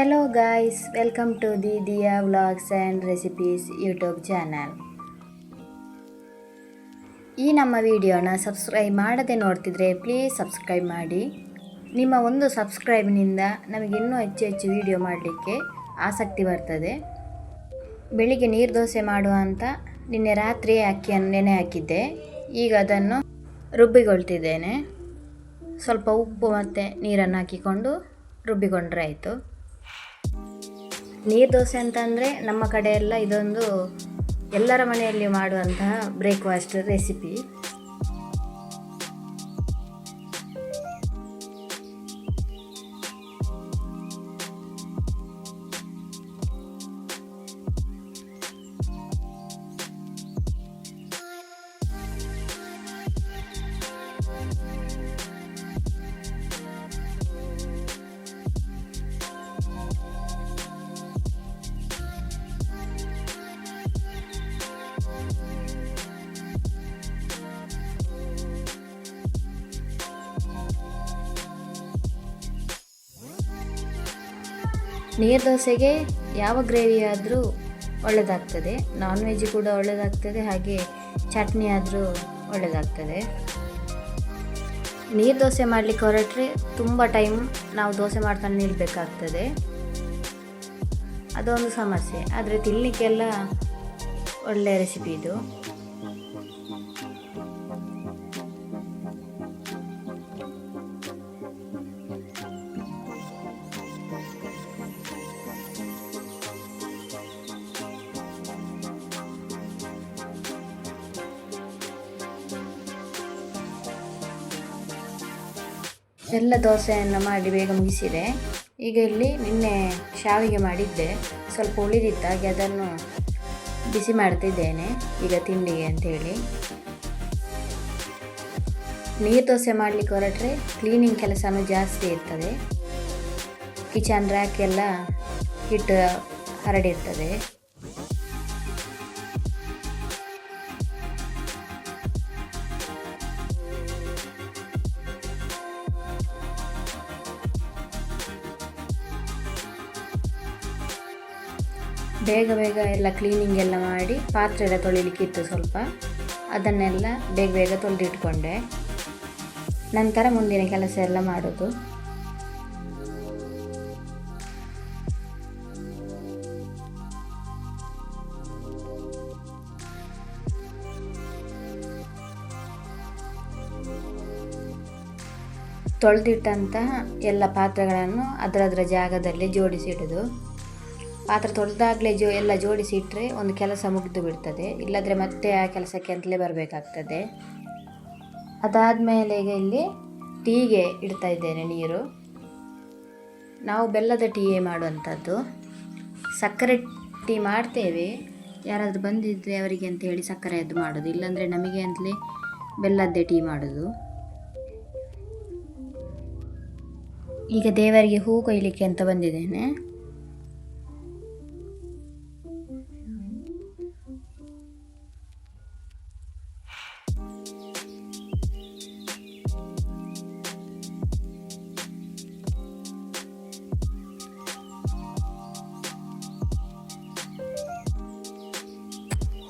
Hello guys welcome to the Diya vlogs and recipes YouTube channel ಈ ನಮ್ಮ ವಿಡಿಯೋನ subscribe ಮಾಡದೆ ನೋಡ್ತಿದ್ರೆ ಪ್ಲೀಸ್ ಸಬ್ಸ್ಕ್ರೈಬ್ ಮಾಡಿ. ನಿಮ್ಮ ಒಂದು ಸಬ್ಸ್ಕ್ರೈಬ್ನಿಂದ ನಮಗೆ ಇನ್ನೂ ಹೆಚ್ಚು ಹೆಚ್ಚು ವಿಡಿಯೋ ಮಾಡಲಿಕ್ಕೆ ಆಸಕ್ತಿ ಬರ್ತದೆ. ಬೆಳಿಗ್ಗೆ ನೀರು ದೋಸೆ ಮಾಡುವ ಅಂತ ನಿನ್ನೆ ರಾತ್ರಿ ಅಕ್ಕಿಯನ್ನು ನೆನೆ ಹಾಕಿದ್ದೆ. ಈಗ ಅದನ್ನು ರುಬ್ಬಿಕೊಳ್ತಿದ್ದೇನೆ ಸ್ವಲ್ಪ ಉಪ್ಪು ಮತ್ತು ನೀರನ್ನು ಹಾಕಿಕೊಂಡು ರುಬ್ಬಿಕೊಂಡ್ರೆ ಆಯಿತು. ನೀರು ದೋಸೆ ಅಂತಂದರೆ ನಮ್ಮ ಕಡೆ ಇದೊಂದು ಎಲ್ಲರ ಮನೆಯಲ್ಲಿ ಮಾಡುವಂತಹ ಬ್ರೇಕ್ಫಾಸ್ಟ್ ರೆಸಿಪಿ ನೀರು ದೋಸೆಗೆ ಯಾವ ಗ್ರೇವಿ ಆದರೂ ಒಳ್ಳೆಯದಾಗ್ತದೆ ನಾನ್ ವೆಜ್ ಕೂಡ ಒಳ್ಳೆಯದಾಗ್ತದೆ ಹಾಗೆ ಚಟ್ನಿ ಆದರೂ ಒಳ್ಳೆಯದಾಗ್ತದೆ ನೀರು ದೋಸೆ ಮಾಡಲಿಕ್ಕೆ ಹೊರಟ್ರೆ ತುಂಬ ಟೈಮ್ ನಾವು ದೋಸೆ ಮಾಡ್ತಾನೆ ನಿಲ್ಲಬೇಕಾಗ್ತದೆ ಅದೊಂದು ಸಮಸ್ಯೆ. ಆದರೆ ತಿನ್ನಲಿಕ್ಕೆಲ್ಲ ಒಳ್ಳೆಯ ರೆಸಿಪಿ ಇದು. ಎಲ್ಲ ದೋಸೆಯನ್ನು ಮಾಡಿ ಬೇಗ ಮುಗಿಸಿದೆ. ಈಗ ಇಲ್ಲಿ ನಿನ್ನೆ ಶಾವಿಗೆ ಮಾಡಿದ್ದೆ. ಸ್ವಲ್ಪ ಉಳಿದಿತ್ತು, ಹಾಗೆ ಅದನ್ನು ಬಿಸಿ ಮಾಡ್ತಿದ್ದೇನೆ, ಈಗ ತಿಂಡಿಗೆ ಅಂಥೇಳಿ. ನೀರು ದೋಸೆ ಮಾಡಲಿಕ್ಕೆ ಹೊರಟ್ರೆ ಕ್ಲೀನಿಂಗ್ ಕೆಲಸನೂ ಜಾಸ್ತಿ ಇರ್ತದೆ. ಕಿಚನ್ ರ್ಯಾಕ್ ಎಲ್ಲ ಹಿಟ್ಟು ಹರಡಿರ್ತದೆ. ಬೇಗ ಬೇಗ ಎಲ್ಲ ಕ್ಲೀನಿಂಗ್ ಎಲ್ಲ ಮಾಡಿ ಪಾತ್ರೆ ಎಲ್ಲ ತೊಳಿಲಿಕ್ಕಿತ್ತು ಸ್ವಲ್ಪ. ಅದನ್ನೆಲ್ಲ ಬೇಗ ಬೇಗ ತೊಳೆದಿಟ್ಕೊಂಡೆ. ನಂತರ ಮುಂದಿನ ಕೆಲಸ ಎಲ್ಲ ಮಾಡೋದು. ತೊಳೆದಿಟ್ಟಂತಹ ಎಲ್ಲ ಪಾತ್ರೆಗಳನ್ನು ಅದರದರ ಜಾಗದಲ್ಲಿ ಜೋಡಿಸಿಡೋದು. ಪಾತ್ರೆ ತೊಳೆದಾಗಲೇ ಜೋ, ಎಲ್ಲ ಜೋಡಿಸಿ ಇಟ್ಟರೆ ಒಂದು ಕೆಲಸ ಮುಗಿದು ಬಿಡ್ತದೆ. ಇಲ್ಲದ್ರೆ ಮತ್ತೆ ಆ ಕೆಲಸಕ್ಕೆ ಅಂತಲೇ ಬರಬೇಕಾಗ್ತದೆ. ಅದಾದಮೇಲೆ ಈಗ ಇಲ್ಲಿ ಟೀಗೆ ಇಡ್ತಾ ಇದ್ದೇನೆ ನೀರು. ನಾವು ಬೆಲ್ಲದ ಟೀಯೇ ಮಾಡುವಂಥದ್ದು. ಸಕ್ಕರೆ ಟೀ ಮಾಡ್ತೇವೆ. ಯಾರಾದರೂ ಬಂದಿದ್ದರೆ ಅವರಿಗೆ ಅಂತ ಹೇಳಿ ಸಕ್ಕರೆಯದ್ದು ಮಾಡೋದು. ಇಲ್ಲಾಂದರೆ ನಮಗೆ ಅಂತಲೇ ಬೆಲ್ಲದ್ದೇ ಟೀ ಮಾಡೋದು. ಈಗ ದೇವರಿಗೆ ಹೂ ಕೊಯ್ಲಿಕ್ಕೆ ಅಂತ ಬಂದಿದ್ದೇನೆ.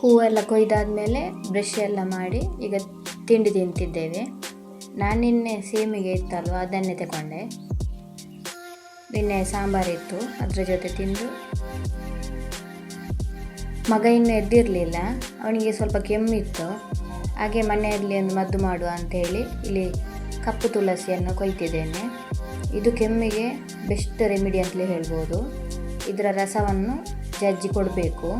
ಹೂವೆಲ್ಲ ಕೊಯ್ದಾದ್ಮೇಲೆ ಬ್ರಷ್ ಎಲ್ಲ ಮಾಡಿ ಈಗ ತಿಂಡಿ ತಿಂತಿದ್ದೇವೆ. ನಾನು ನಿನ್ನೆ ಸೇಮಿಗೆ ಇತ್ತಲ್ವ, ಅದನ್ನೇ ತಗೊಂಡೆ. ನಿನ್ನೆ ಸಾಂಬಾರಿತ್ತು ಅದರ ಜೊತೆ ತಿಂದು. ಮಗ ಇನ್ನೂ ಎದ್ದಿರಲಿಲ್ಲ, ಅವನಿಗೆ ಸ್ವಲ್ಪ ಕೆಮ್ಮಿತ್ತು. ಹಾಗೆ ಮನೆಯಲ್ಲಿ ಒಂದು ಮದ್ದು ಮಾಡುವ ಅಂಥೇಳಿ ಇಲ್ಲಿ ಕಪ್ಪು ತುಳಸಿಯನ್ನು ಕೊಯ್ತಿದ್ದೇನೆ. ಇದು ಕೆಮ್ಮಿಗೆ ಬೆಸ್ಟ್ ರೆಮಿಡಿ ಅಂತಲೇ ಹೇಳ್ಬೋದು. ಇದರ ರಸವನ್ನು ಜಜ್ಜಿ ಕೊಡಬೇಕು.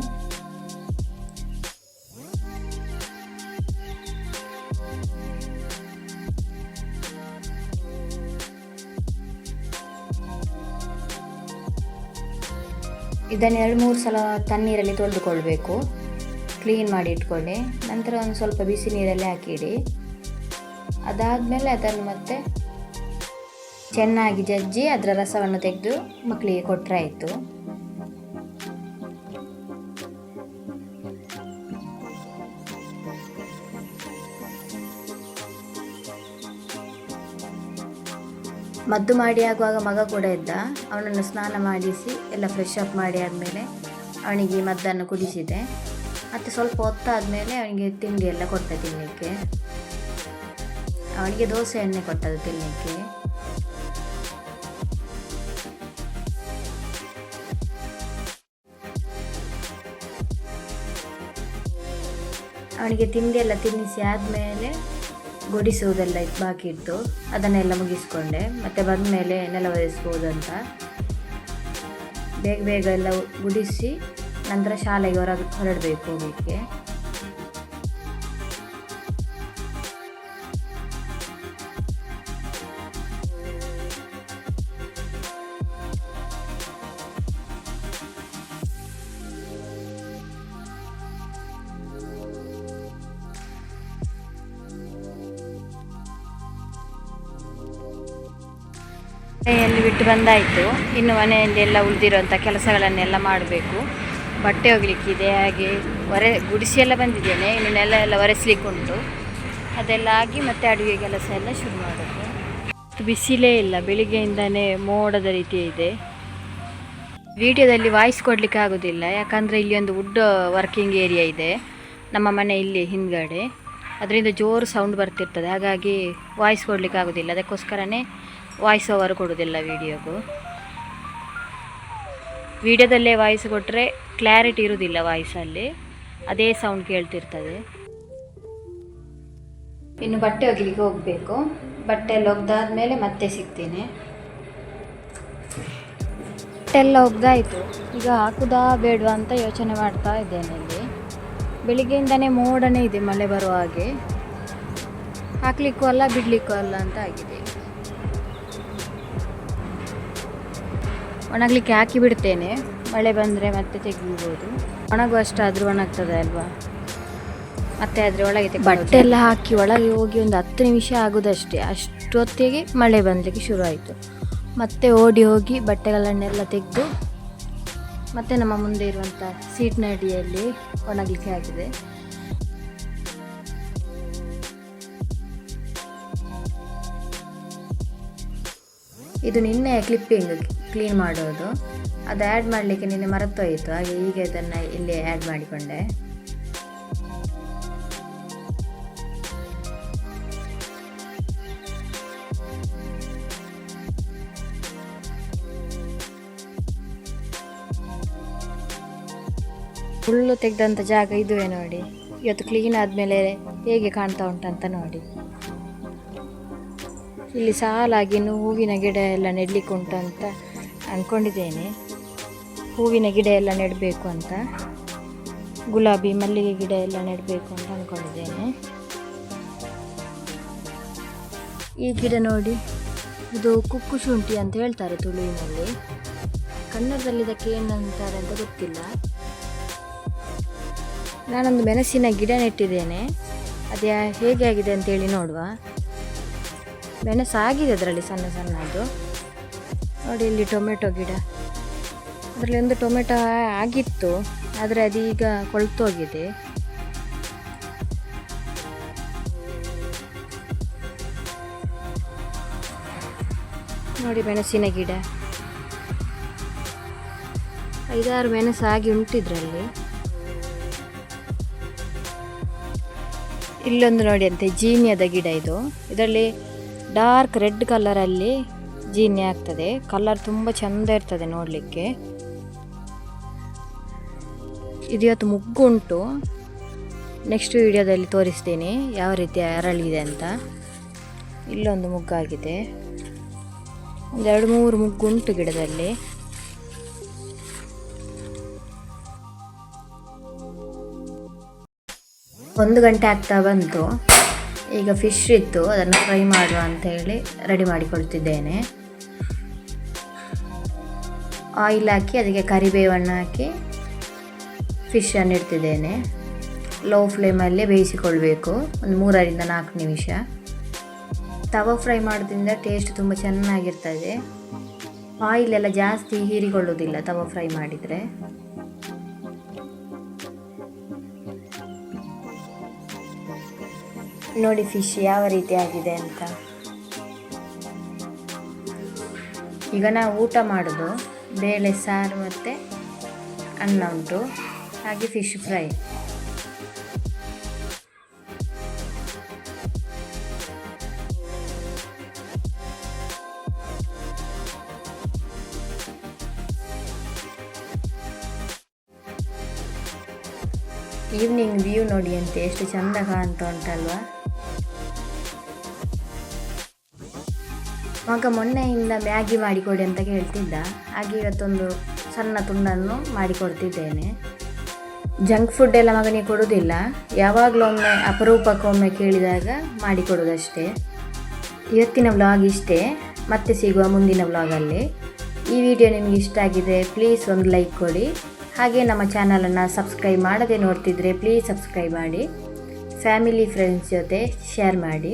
ಇದನ್ನು ಎರಡು ಮೂರು ಸಲ ತಣ್ಣೀರಲ್ಲಿ ತೊಳೆದುಕೊಳ್ಬೇಕು. ಕ್ಲೀನ್ ಮಾಡಿ ಇಟ್ಕೊಳ್ಳಿ. ನಂತರ ಒಂದು ಸ್ವಲ್ಪ ಬಿಸಿ ನೀರಲ್ಲಿ ಹಾಕಿಡಿ. ಅದಾದಮೇಲೆ ಅದನ್ನು ಮತ್ತೆ ಚೆನ್ನಾಗಿ ಜಜ್ಜಿ ಅದರ ರಸವನ್ನು ತೆಗೆದು ಮಕ್ಕಳಿಗೆ ಕೊಟ್ಟರೆ ಆಯಿತು. ಮದ್ದು ಮಾಡಿ ಆಗುವಾಗ ಮಗ ಕೂಡ ಇದ್ದ. ಅವನನ್ನು ಸ್ನಾನ ಮಾಡಿಸಿ ಎಲ್ಲ ಫ್ರೆಶ್ ಅಪ್ ಮಾಡಿ ಆದಮೇಲೆ ಅವನಿಗೆ ಮದ್ದನ್ನು ಕುಡಿಸಿದೆ ಮತ್ತು ಸ್ವಲ್ಪ ಹೊತ್ತಾದಮೇಲೆ ಅವನಿಗೆ ತಿಂಡಿ ಎಲ್ಲ ಕೊಟ್ಟೆ ತಿನ್ನಲಿಕ್ಕೆ ಅವನಿಗೆ ದೋಸೆ ಎಣ್ಣೆ ಕೊಟ್ಟದ್ದು ತಿನ್ನಲಿಕ್ಕೆ ಅವನಿಗೆ ತಿಂಡಿ ಎಲ್ಲ ತಿನ್ನಿಸಿ ಆದಮೇಲೆ ಗುಡಿಸುವುದೆಲ್ಲ ಬಾಕಿ ಇತ್ತು. ಅದನ್ನೆಲ್ಲ ಮುಗಿಸ್ಕೊಂಡೆ. ಮತ್ತೆ ಬಂದ ಮೇಲೆ ನೆಲ ಅಂತ. ಬೇಗ ಬೇಗ ಎಲ್ಲ ಗುಡಿಸಿ ನಂತರ ಶಾಲೆಗೆ ಹೊರ ಹೊರಡಬೇಕು ಹೋಗಲಿಕ್ಕೆ. ಮನೆಯಲ್ಲಿ ಬಿಟ್ಟು ಬಂದಾಯಿತು. ಇನ್ನು ಮನೆಯಲ್ಲಿ ಎಲ್ಲ ಉಳಿದಿರುವಂಥ ಕೆಲಸಗಳನ್ನೆಲ್ಲ ಮಾಡಬೇಕು. ಬಟ್ಟೆ ಒಗಿಲಿಕ್ಕಿದೆ, ಹಾಗೆ ಒರೆ ಗುಡಿಸಿ ಎಲ್ಲ ಬಂದಿದ್ದೇನೆ. ಇನ್ನು ನೆಲ ಎಲ್ಲ ಒರೆಸ್ಲಿಕ್ಕುಂಟು. ಅದೆಲ್ಲ ಆಗಿ ಮತ್ತೆ ಅಡುಗೆ ಕೆಲಸ ಎಲ್ಲ ಶುರು ಮಾಡೋದು. ಬಿಸಿಲೇ ಇಲ್ಲ. ಬೆಳಿಗ್ಗೆಯಿಂದನೇ ಮೋಡದ ರೀತಿ ಇದೆ. ವಿಡಿಯೋದಲ್ಲಿ ವಾಯ್ಸ್ ಕೊಡಲಿಕ್ಕೆ ಆಗೋದಿಲ್ಲ. ಯಾಕಂದರೆ ಇಲ್ಲಿ ಒಂದು ವುಡ್ ವರ್ಕಿಂಗ್ ಏರಿಯಾ ಇದೆ. ನಮ್ಮ ಮನೆ ಇಲ್ಲಿ ಹಿಂದ್ಗಡೆ. ಅದರಿಂದ ಜೋರು ಸೌಂಡ್ ಬರ್ತಿರ್ತದೆ. ಹಾಗಾಗಿ ವಾಯ್ಸ್ ಕೊಡಲಿಕ್ಕೆ ಆಗೋದಿಲ್ಲ. ಅದಕ್ಕೋಸ್ಕರನೇ ವಾಯ್ಸ್ ಓವರ್ ಕೊಡೋದಿಲ್ಲ ವಿಡಿಯೋಗೂ ವಿಡಿಯೋದಲ್ಲೇ ವಾಯ್ಸ್ ಕೊಟ್ಟರೆ ಕ್ಲಾರಿಟಿ ಇರೋದಿಲ್ಲ ವಾಯ್ಸಲ್ಲಿ ಅದೇ ಸೌಂಡ್ ಕೇಳ್ತಿರ್ತದೆ. ಇನ್ನು ಬಟ್ಟೆ ಒಗಿಲಿಕ್ಕೆ ಹೋಗಬೇಕು. ಬಟ್ಟೆ ಎಲ್ಲ ಒಗ್ದಾದ್ಮೇಲೆ ಮತ್ತೆ ಸಿಗ್ತೀನಿ. ಬಟ್ಟೆಲ್ಲ ಒಗ್ದಾಯಿತು. ಈಗ ಹಾಕುದಾ ಬೇಡವಾ ಅಂತ ಯೋಚನೆ ಮಾಡ್ತಾ ಇದ್ದೇನೆ ಇಲ್ಲಿ. ಬೆಳಿಗ್ಗೆಯಿಂದನೇ ಮೋಡನೇ ಇದೆ ಮಳೆ ಬರುವ ಹಾಗೆ. ಹಾಕ್ಲಿಕ್ಕೂ ಅಲ್ಲ, ಬಿಡ್ಲಿಕ್ಕೂ ಅಲ್ಲ ಅಂತ ಆಗಿದೆ. ಒಣಗಲಿಕ್ಕೆ ಹಾಕಿ ಬಿಡ್ತೇನೆ. ಮಳೆ ಬಂದರೆ ಮತ್ತೆ ತೆಗಿಬೋದು. ಒಣಗುವಷ್ಟಾದರೂ ಒಣಗ್ತದೆ ಅಲ್ವಾ? ಮತ್ತೆ ಆದರೆ ಒಳಗೆ ಬಟ್ಟೆ ಎಲ್ಲ ಹಾಕಿ ಒಳಗೆ ಹೋಗಿ ಒಂದು ಹತ್ತು ನಿಮಿಷ ಆಗೋದಷ್ಟೇ. ಅಷ್ಟೊತ್ತಿಗೆ ಮಳೆ ಬಂದಲಿಕ್ಕೆ ಶುರು ಆಯಿತು ಮತ್ತೆ ಓಡಿ ಹೋಗಿ ಬಟ್ಟೆಗಳನ್ನೆಲ್ಲ ತೆಗೆದು ಮತ್ತೆ ನಮ್ಮ ಮುಂದೆ ಇರುವಂಥ ಸೀಟ್ನ ಅಡಿಯಲ್ಲಿ ಒಣಗಲಿಕ್ಕೆ ಆಗಿದೆ. ಇದು ನಿನ್ನೆ ಕ್ಲಿಪ್ಪಿಂಗ್ ಕ್ಲೀನ್ ಮಾಡೋದು. ಅದು ಆ್ಯಡ್ ಮಾಡಲಿಕ್ಕೆ ನಿನ್ನೆ ಮರೆತೋಯಿತು. ಹಾಗೆ ಈಗ ಇದನ್ನು ಇಲ್ಲಿ ಆ್ಯಡ್ ಮಾಡಿಕೊಂಡೆ. ಫುಲ್ಲು ತೆಗೆದಂಥ ಜಾಗ ಇದುವೆ ನೋಡಿ. ಇವತ್ತು ಕ್ಲೀನ್ ಆದಮೇಲೆ ಹೇಗೆ ಕಾಣ್ತಾ ಉಂಟಂತ ನೋಡಿ. ಇಲ್ಲಿ ಸಾಲಾಗಿ ಹೂವಿನ ಗಿಡ ಎಲ್ಲ ನೆಡ್ಲಿಕ್ಕೆ ಉಂಟಂತ. ಅಂದ್ಕೊಂಡಿದ್ದೇನೆ ಹೂವಿನ ಗಿಡ ಎಲ್ಲ ನೆಡಬೇಕು ಅಂತ. ಗುಲಾಬಿ, ಮಲ್ಲಿಗೆ ಗಿಡ ಎಲ್ಲ ನೆಡಬೇಕು ಅಂತ ಅಂದ್ಕೊಂಡಿದ್ದೇನೆ ಈ ಗಿಡ ನೋಡಿ, ಇದು ಕುಕ್ಕು ಶುಂಠಿ ಅಂತ ಹೇಳ್ತಾರೆ ತುಳುವಿನಲ್ಲಿ. ಕನ್ನಡದಲ್ಲಿ ಇದಕ್ಕೆ ಏನಂತಾರೆ ಅಂತ ಗೊತ್ತಿಲ್ಲ. ನಾನೊಂದು ಮೆಣಸಿನ ಗಿಡ ನೆಟ್ಟಿದ್ದೇನೆ. ಅದು ಹೇಗೆ ಆಗಿದೆ ಅಂತೇಳಿ ನೋಡುವ. ಮೆಣಸಾಗಿದೆ ಅದರಲ್ಲಿ ಸಣ್ಣ ಸಣ್ಣದು ನೋಡಿ ಇಲ್ಲಿ ಟೊಮೆಟೊ ಗಿಡ. ಅದರಲ್ಲಿ ಒಂದು ಟೊಮೆಟೊ ಆಗಿತ್ತು, ಆದರೆ ಅದೀಗ ಕೊಳ್ತೋಗಿದೆ. ನೋಡಿ ಮೆಣಸಿನ ಗಿಡ. ಐದಾರು ಮೆಣಸು ಆಗಿ ಉಂಟಿದ್ರಲ್ಲಿ. ಇಲ್ಲೊಂದು ನೋಡಿ ಅಂತೆ, ಜೀನಿಯದ ಗಿಡ ಇದು. ಇದರಲ್ಲಿ ಡಾರ್ಕ್ ರೆಡ್ ಕಲರಲ್ಲಿ ಜೀನಿ ಆಗ್ತದೆ. ಕಲರ್ ತುಂಬ ಚೆಂದ ಇರ್ತದೆ ನೋಡಲಿಕ್ಕೆ. ಇದು ಇವತ್ತು ಮುಗ್ಗು ಉಂಟು. ನೆಕ್ಸ್ಟ್ ವಿಡಿಯೋದಲ್ಲಿ ತೋರಿಸ್ತೀನಿ ಯಾವ ರೀತಿ ಅರಳಿದೆ ಅಂತ. ಇಲ್ಲೊಂದು ಮುಗ್ಗಾಗಿದೆ. ಒಂದು ಎರಡು ಮೂರು ಮುಗ್ಗು ಉಂಟು ಗಿಡದಲ್ಲಿ. ಒಂದು ಗಂಟೆ ಆಗ್ತಾ ಬಂತು. ಈಗ ಫಿಶ್ ಇತ್ತು, ಅದನ್ನು ಫ್ರೈ ಮಾಡುವ ಅಂತ ಹೇಳಿ ರೆಡಿ ಮಾಡಿಕೊಳ್ತಿದ್ದೇನೆ. ಆಯಿಲ್ ಹಾಕಿ, ಅದಕ್ಕೆ ಕರಿಬೇವನ್ನು ಹಾಕಿ ಫಿಶನ್ನು ಇಡ್ತಿದ್ದೇನೆ. ಲೋ ಫ್ಲೇಮಲ್ಲೇ ಬೇಯಿಸಿಕೊಳ್ಬೇಕು. ಒಂದು ಮೂರರಿಂದ ನಾಲ್ಕು ನಿಮಿಷ. ತವ ಫ್ರೈ ಮಾಡೋದ್ರಿಂದ ಟೇಸ್ಟ್ ತುಂಬ ಚೆನ್ನಾಗಿರ್ತದೆ. ಆಯಿಲ್ ಎಲ್ಲ ಜಾಸ್ತಿ ಹೀರಿಕೊಳ್ಳೋದಿಲ್ಲ ತವ ಫ್ರೈ ಮಾಡಿದರೆ. ನೋಡಿ ಫಿಶ್ ಯಾವ ರೀತಿ ಆಗಿದೆ ಅಂತ. ಈಗ ನಾವು ಊಟ ಮಾಡೋದು. ಬೇಳೆ, ಸಾರು ಮತ್ತು ಅನ್ನ ಉಂಟು. ಹಾಗೆ ಫಿಶ್ ಫ್ರೈ ಈವ್ನಿಂಗ್ ವ್ಯೂ ನೋಡಿ ಅಂತೆ, ಎಷ್ಟು ಚಂದ ಕಾಣ್ತಾ ಉಂಟಲ್ವಾ? ಮಗ ಮೊನ್ನೆಯಿಂದ ಮ್ಯಾಗಿ ಮಾಡಿಕೊಡಿ ಅಂತ ಕೇಳ್ತಿದ್ದ ಹಾಗೆ ಇವತ್ತೊಂದು ಸಣ್ಣ ತುಂಡನ್ನು ಮಾಡಿಕೊಡ್ತಿದ್ದೇನೆ. ಜಂಕ್ ಫುಡ್ ಎಲ್ಲ ಮಗನಿಗೆ ಕೊಡೋದಿಲ್ಲ. ಯಾವಾಗಲೂ ಒಮ್ಮೆ ಅಪರೂಪಕ್ಕೊಮ್ಮೆ ಕೇಳಿದಾಗ ಮಾಡಿಕೊಡೋದಷ್ಟೇ. ಇವತ್ತಿನ ವ್ಲಾಗ್ ಇಷ್ಟೇ. ಮತ್ತೆ ಸಿಗುವ ಮುಂದಿನ ವ್ಲಾಗಲ್ಲಿ ಈ ವಿಡಿಯೋ ನಿಮಗೆ ಇಷ್ಟ ಆಗಿದೆ ಪ್ಲೀಸ್ ಒಂದು ಲೈಕ್ ಕೊಡಿ. ಹಾಗೆ ನಮ್ಮ ಚಾನಲನ್ನು ಸಬ್ಸ್ಕ್ರೈಬ್ ಮಾಡದೆ ನೋಡ್ತಿದ್ರೆ ಪ್ಲೀಸ್ ಸಬ್ಸ್ಕ್ರೈಬ್ ಮಾಡಿ. ಫ್ಯಾಮಿಲಿ ಫ್ರೆಂಡ್ಸ್ ಜೊತೆ ಶೇರ್ ಮಾಡಿ.